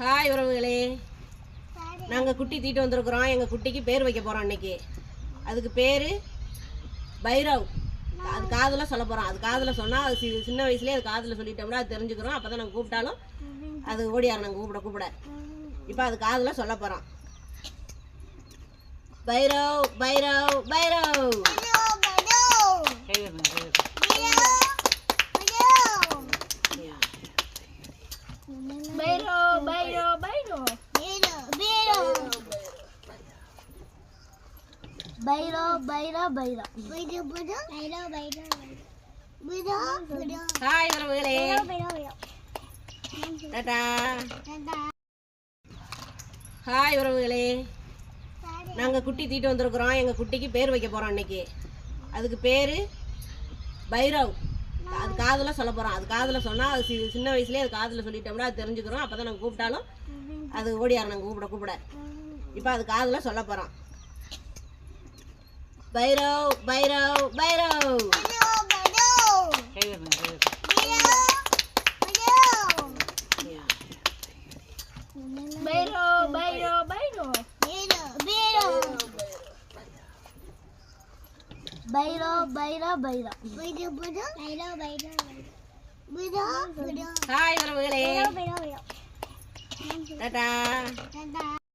Hi உறவுகளே. நாங்கள் குட்டி தீட்டு வந்திருக்கிறோம். எங்கள் குட்டிக்கு பேர் வைக்க போகிறோம் இன்னைக்கு. அதுக்கு பேர் பைரவ். அது காதில் சொல்ல போகிறோம் அது காதில் சொன்னால் அது சின்ன வயசுலேயே அது காதில் சொல்லிட்டோம்னா அது தெரிஞ்சுக்கிறோம். அப்போ தான் நாங்கள் கூப்பிட்டாலும் அது ஓடியார் நாங்கள் கூப்பிட கூப்பிட. இப்போ அது காதில் சொல்ல போகிறோம் Bhairav Bhairav Bhairav. Bairo, bairo, bairo. Hi உறவுகளே டாடா. ஹாய் உறவுகளே நாங்கள் குட்டி தீட்டு வந்திருக்கிறோம். எங்கள் குட்டிக்கு பேர் வைக்க போகிறோம் இன்னைக்கு. அதுக்கு பேர் பைரவ். அது காதில் சொல்ல போகிறோம் அது காதில் சொன்னால் அது சின்ன வயசுலேயே அது காதில் சொல்லிட்டோம்னா அது தெரிஞ்சுக்கிறோம். அப்போ தான் நாங்கள் கூப்பிட்டாலும் அது ஓடியார் நாங்கள் கூப்பிட கூப்பிட. இப்போ அது காதில் சொல்ல போகிறோம் Beto, Beto, Beto. Beto, Beto, Beto. Beto, Beto, Beto. Beto, Beto. Beto, Beto. Beto, Beto. Hi, Beto, Beto. Ta-da. Ta-da.